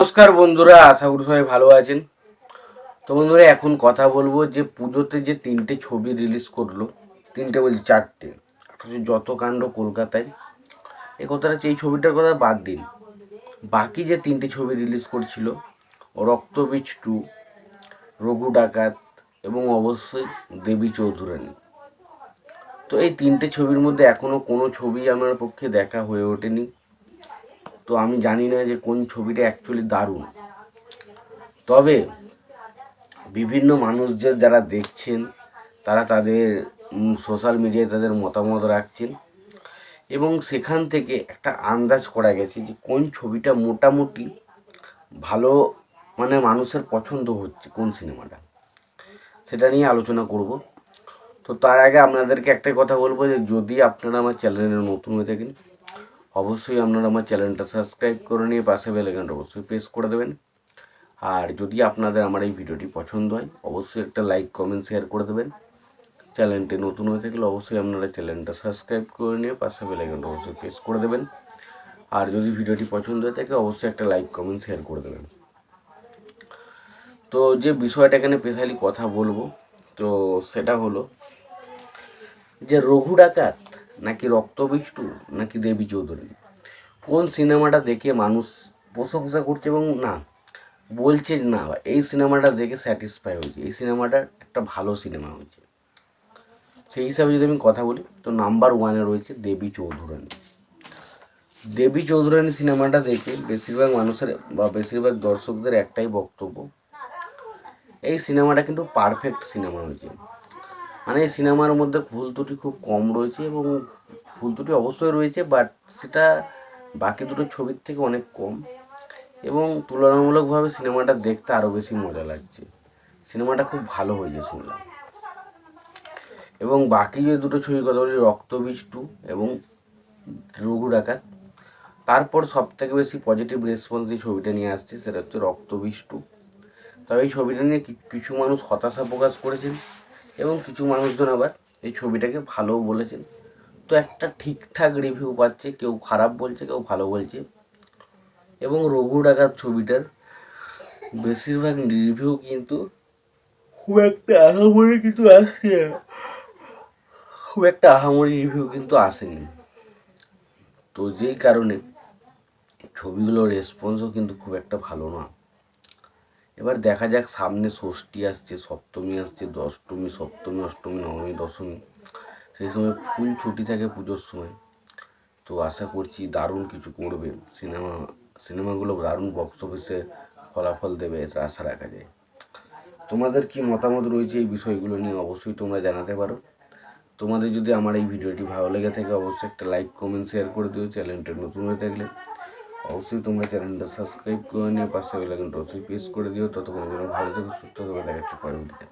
নমস্কার বন্ধুরা, আশা করি সবাই ভালো আছেন। তো বন্ধুরা, এখন কথা বলব যে পুজোতে যে তিনটে ছবি রিলিজ করল, তিনটে বলছি চারটে যত কাণ্ড কলকাতায় এই কথাটা এই ছবিটার কথা বাদ দিন। বাকি যে তিনটে ছবি রিলিজ করছিল, রক্তবীজ টু রঘু ডাকাত এবং অবশ্যই দেবী চৌধুরানী। তো এই তিনটে ছবির মধ্যে এখনও কোনো ছবি আমার পক্ষে দেখা হয়ে ওঠেনি। তো আমি জানি না যে কোন ছবিটা অ্যাকচুয়ালি দারুণ। তবে বিভিন্ন মানুষদের যারা দেখছেন, তারা তাদের সোশ্যাল মিডিয়ায় তাদের মতামত রাখছেন এবং সেখান থেকে একটা আন্দাজ করা গেছে যে কোন ছবিটা মোটামুটি ভালো মানে মানুষের পছন্দ হচ্ছে, কোন সিনেমাটা। সেটা নিয়ে আলোচনা করব। তো তার আগে আপনাদেরকে একটাই কথা বলব যে যদি আপনারা আমার চ্যানেলে নতুন হয়ে থাকেন অবশ্যই আপনারা আমার চ্যানেলটা সাবস্ক্রাইব করে নিয়ে পাশে বেলাইকনটা অবশ্যই প্রেস করে দেবেন। আর যদি আপনাদের আমার এই ভিডিওটি পছন্দ হয়, অবশ্যই একটা লাইক, কমেন্ট, শেয়ার করে দেবেন। চ্যানেলটি নতুন হয়ে থাকলে অবশ্যই আপনারা চ্যানেলটা সাবস্ক্রাইব করে নিয়ে পাশে বেলাইকনটা অবশ্যই প্রেস করে দেবেন। আর যদি ভিডিওটি পছন্দ হয়ে থাকে, অবশ্যই একটা লাইক, কমেন্ট, শেয়ার করে দেবেন। তো যে বিষয়টা এখানে স্পেশালি কথা বলব, তো সেটা হলো যে রঘু ডাকাত নাকি রক্তবিষ্টু, নাকি দেবী চৌধুরী? কোন সিনেমাটা দেখে মানুষ প্রশংসা করছে এবং না, বলছে না, এই সিনেমাটা দেখে স্যাটিসফাই হয়েছে। এই সিনেমাটা একটা ভালো সিনেমা হয়েছে। সেই হিসাবে যদি আমি কথা বলি, তো নাম্বার ওয়ানে রয়েছে দেবী চৌধুরানী। দেবী চৌধুরানী সিনেমাটা দেখে বেশিরভাগ মানুষের বা বেশিরভাগ দর্শকদের একটাই বক্তব্য, এই সিনেমাটা কিন্তু পারফেক্ট সিনেমা হয়েছে। মানে এই সিনেমার মধ্যে ভুল ত্রুটি খুব কম রয়েছে এবং ভুল ত্রুটি অবশ্যই রয়েছে বাট সেটা বাকি দুটো ছবির থেকে অনেক কম। এবং তুলনামূলকভাবে সিনেমাটা দেখতে আরও বেশি মজা লাগছে। সিনেমাটা খুব ভালো হয়েছে শুনলাম। এবং বাকি যে দুটো ছবির কথা বলি রক্তবীজ টু এবং রঘু ডাকাত, তারপর সব থেকে বেশি পজিটিভ রেসপন্স এই ছবিটা নিয়ে আসছে, সেটা হচ্ছে রক্তবীজ টু তবে এই ছবিটা নিয়ে কিছু মানুষ হতাশা প্রকাশ করেছেন। এবং কিছু মানুষজন আবার এই ছবিটাকে ভালোও বলেছেন। তো একটা ঠিকঠাক রিভিউ পাচ্ছে, কেউ খারাপ বলছে, কেউ ভালো বলছে। এবং রঘু ডাকাত ছবিটার বেশিরভাগ রিভিউ কিন্তু খুব একটা আহামরি কিন্তু আসছে। খুব একটা আহামরি রিভিউ কিন্তু আসেনি। তো যেই কারণে ছবিগুলোর রেসপন্সও কিন্তু খুব একটা ভালো না। এবার দেখা যাক সামনে ষষ্ঠী আসছে, সপ্তমী আসছে, দশমী, সপ্তমী, অষ্টমী, নবমী, দশমী। সেই সময় ফুল ছুটি থাকে পুজোর সময়। তো আশা করছি দারুণ কিছু করবে। সিনেমা, সিনেমাগুলো দারুণ বক্স অফিসে ফলাফল দেবে, এটা আশা রাখা যায়। তোমাদের কি মতামত রয়েছে এই বিষয়গুলো নিয়ে অবশ্যই তোমরা জানাতে পারো। তোমাদের যদি আমার এই ভিডিওটি ভালো লেগে থাকে, অবশ্যই একটা লাইক কমেন্ট শেয়ার করে দিও। চ্যানেলটা নতুন হয়ে থাকলে অবশ্যই তোমরা চ্যানেলটা সাবস্ক্রাইব করে নিয়ে পাশে বেলাইকনটা অবশ্যই প্রেস করে দিও। ততক্ষণ ভালো থেকে, সুস্থ থাকবে দেখাচ্ছে পরবর্তীতে